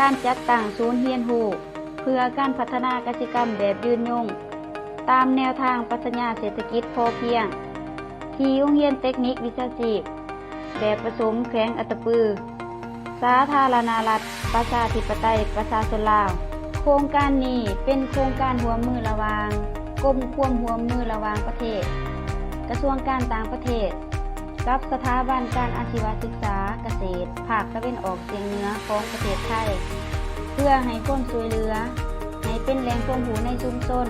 การจัดตั้งศูนย์เฮียนหูเพื่อการพัฒนากสิกรรมแบบยืนยง ตามแนวทางปรัชญาเศรษฐกิจพอเพียง ที่โรงเรียนเทคนิควิชาชีพ แบบผสมแข็งอัตปือ สาธารณรัฐ ประชาธิปไตยประชาชนลาว โครงการนี้เป็นโครงการหัวมือระวางกรมควมหัวมือระวางประเทศ กระทรวงการต่างประเทศ กับสถาบันการอาชีวศึกษาเกษตร ภาคตะเวนออกเฉียงเหนือของประเทศไทย เพื่อให้คนช่วยเหลือ ให้เป็นแหล่งความรู้ในชุมชน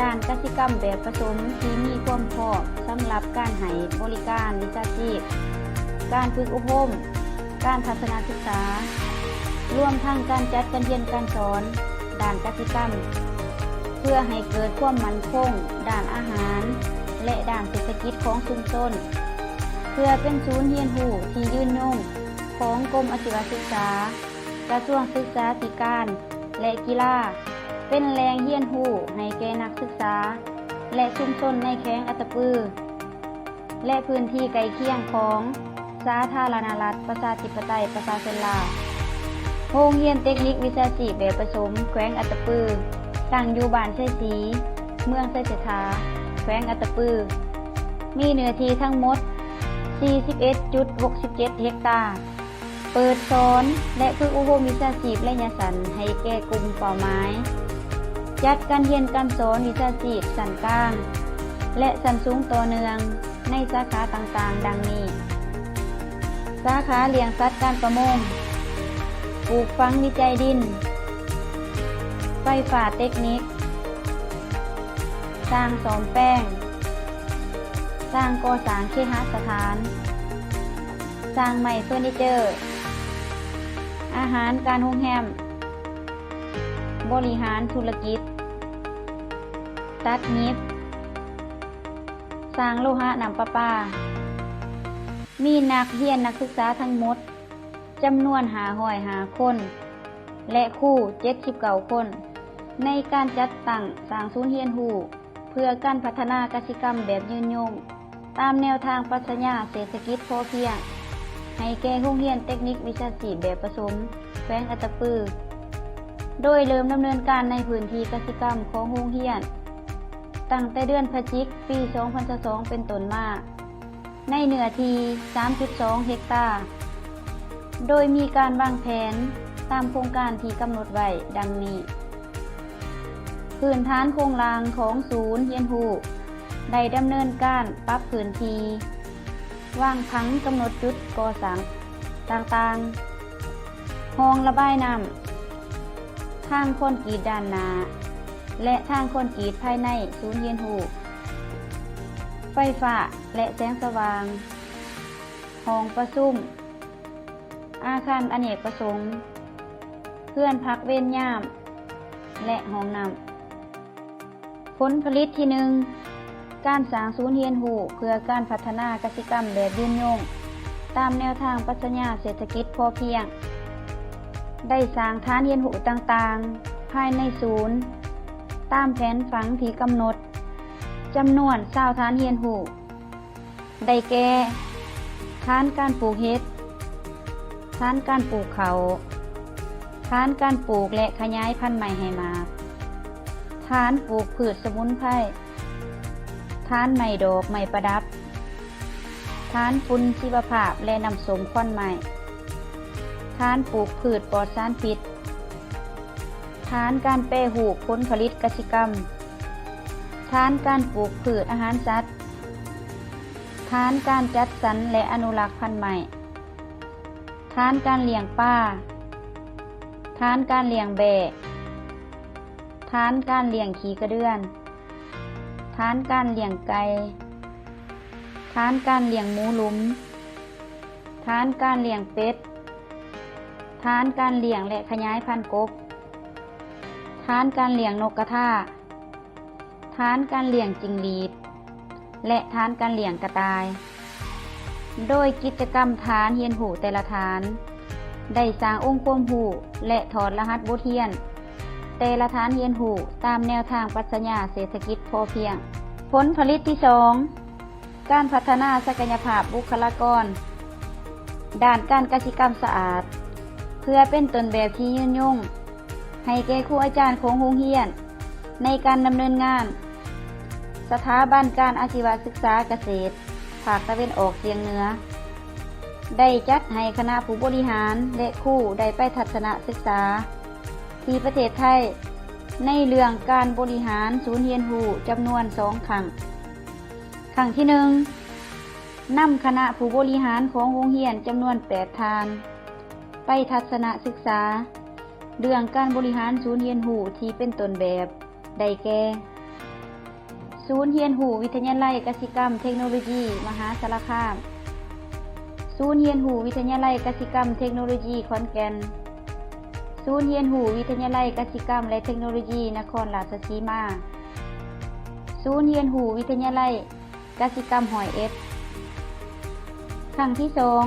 ด้านกสิกรรมแบบผสมที่มีความพอสำหรับการให้บริการวิชาชีพ การฝึกอบรมการทัศนศึกษารวมทั้งการจัดการเรียนการสอน ด้านกสิกรรม เพื่อให้เกิดความมั่นคง ด้านอาหาร และด้านเศรษฐกิจของชุมชน เพื่อเป็นศูนย์เรียนรู้ที่ยืนยงของกรมอาชีวศึกษา กระทรวงศึกษาธิการ และกีฬาเป็นแรงเรียนรู้ให้แก่นักศึกษา และชุมชนในแข้งอัตปือ และพื้นที่ใกล้เคียงของสาธารณรัฐประชาธิปไตยประชาชนลาวโรงเรียนเทคนิควิชาชีพแบบผสมแขวงอัตปือ ตั้งอยู่บ้านไส้สี เมืองไส้เสถาแขวงอัตตปือ มีเนื้อที่ทั้งหมด 41.67 เฮกตาร์ เปิดสอนและฝึกอบรมงวิชาชีพและยาสันให้แก่กลุ่มเป้าหมายจัดการเรียนการสอนวิชาชีพสันกลาง และสันสูงต่อเนืองในสาขาต่างๆ ดังนี้ สาขาเลี้ยงสัตว์การประมง ปลูกฝังวิจัยดิน ไฟฟ้าเทคนิค สร้างสอมแป้ง ร้างก่อสร้างเคหสถาน สร้างใหม่เฟอร์นิเจอร์ อาหารการโรงแรมบริหารธุรกิจ ตัดนิบสร้างโลหะนำประปา มีนักเรียนนักศึกษาทั้งหมดจำนวนหาหอยหาคน และคู่เจ็ดสิบเก่าคน ในการจัดตั้งสร้างศูนย์เรียนหูเพื่อการพัฒนากสิกรรมแบบยืนยง ตามแนวทางปรัชญาเศรษฐกิจพอเพียง ให้แก่โรงเรียนเทคนิควิชาชีพแบบผสมแขวงอัตปือ โดยเริ่มดำเนินการในพื้นที่กสิกรรมของโรงเรียน ตั้งแต่เดือนพฤศจิกปี 2022 เป็นต้นมา ในเนื้อที่ 3.2 เฮกตาร์ โดยมีการวางแผนตามโครงการที่กำหนดไว้ดังนี้ พื้นฐานโครงรางของศูนย์เรียนรู้ ได้ดำเนินการปรับพื้นที่วางผังกำหนดจุดก่อสร้างต่างๆห้องระบายน้ำทางคนกรีตด้านหน้าและทางคนกรีตภายในศูนย์เรียนรู้ไฟฟ้าและแสงสว่าง ห้องประชุม อาคารอเนกประสงค์ เพื่อนพักเว้นยาม และห้องน้ำผลผลิตที่หนึ่ง การสร้างศูนย์เรียนรู้เพื่อการพัฒนากสิกรรมแบบยืนยง ตามแนวทางปรัชญาเศรษฐกิจพอเพียง ได้สร้างฐานเรียนรู้ต่างๆ ภายในศูนย์ ตามแผนฝังที่กำหนดจำนวนชาวฐานเรียนรู้ได้แก่ฐานการปลูกเห็ดฐานการปลูกเขาฐานการปลูกและขยายพันธุ์ใหม่ให้มากฐานปลูกพืชสมุนไพร ทานไม้ดอกไม้ประดับทานฝุ่นชีวภาพและนำสมควันไม้ทานปลูกพืชปลอดสารพิษทานการแปรหูปผลผลิตกสิกรรมทานการปลูกพืชอาหารสัตว์ทานการจัดสรรและอนุรักษ์พันธุ์ใหม่ทานการเลี้ยงป้าทานการเลี้ยงแบะทานการเลี้ยงขี่กระเดือน ฐานการเลี้ยงไก่ฐานการเลี้ยงหมูลุมฐานการเลี้ยงเป็ดฐานการเลี้ยงและขยายพันธุ์กบฐานการเลี้ยงนกกระทาฐานการเลี้ยงจิงหรีด และฐานการเลี้ยงกระต่าย โดยกิจกรรมฐานเฮียนหูแต่ละฐาน ได้สร้างองค์ความหูและถอดรหัสบทเรียน แต่ละฐานเรียนหูตามแนวทางปรัชญาเศรษฐกิจพอเพียง ผลผลิตที่สองการพัฒนาศักยภาพบุคลากร ด้านการกสิกรรมสะอาด เพื่อเป็นต้นแบบที่ยืนยงให้แก่ครูอาจารย์ของโรงเรียน ในการดำเนินงาน สถาบันการอาชีวศึกษาเกษตร ภาคตะเวนออกเฉียงเหนือ ได้จัดให้คณะผู้บริหารและครู่ได้ไปทัศนศึกษา ที่ประเทศไทย ในเรื่องการบริหารศูนย์เรียนรู้จำนวนสองครั้งครั้งที่หนึ่งนำคณะผู้บริหารของโรงเรียนจำนวนแปดทาน ไปทัศนศึกษา เรื่องการบริหารศูนย์เรียนรู้ที่เป็นต้นแบบได้แก่ศูนย์เรียนรู้วิทยาลัยกสิกรรมเทคโนโลยี มหาสารคาม ศูนย์เรียนรู้วิทยาลัยกสิกรรมเทคโนโลยีขอนแก่น ศูนย์เรียนรู้วิทยาลัยกสิกรรม และเทคโนโลยี นครราชสีมา ศูนย์เรียนรู้วิทยาลัยกสิกรรมหอยเอ็ดครั้งที่สอง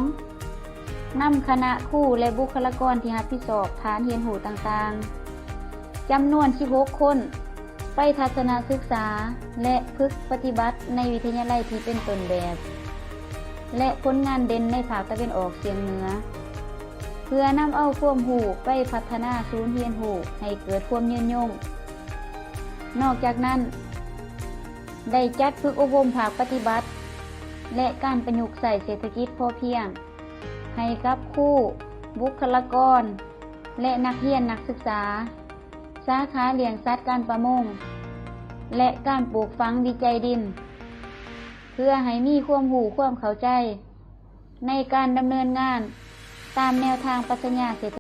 นำคณะครูและบุคลากรที่รับผิดชอบฐานเรียนรู้ต่างๆจำนวน 16 คน ไปทัศนศึกษาและพึกปฏิบัติในวิทยาลัยที่เป็นต้นแบบ และผลงานเด่นในภาคตะวันออกเฉียงเหนือ เพื่อนำเอาความหูไปพัฒนาศูนย์เรียนหูให้เกิดความยืนยง นอกจากนั้น ได้จัดฝึกอบรมภาคปฏิบัติ และการประยุกต์ใส่เศรษฐกิจพอเพียง ให้กับคู่ บุคลากร และนักเรียนนักศึกษา สาขาเลี้ยงสัตว์การประมง และการปลูกฝังวิจัยดิน เพื่อให้มีความหูความเข้าใจ ในการดำเนินงาน ตามแนวทางปรัชญาเศรษฐ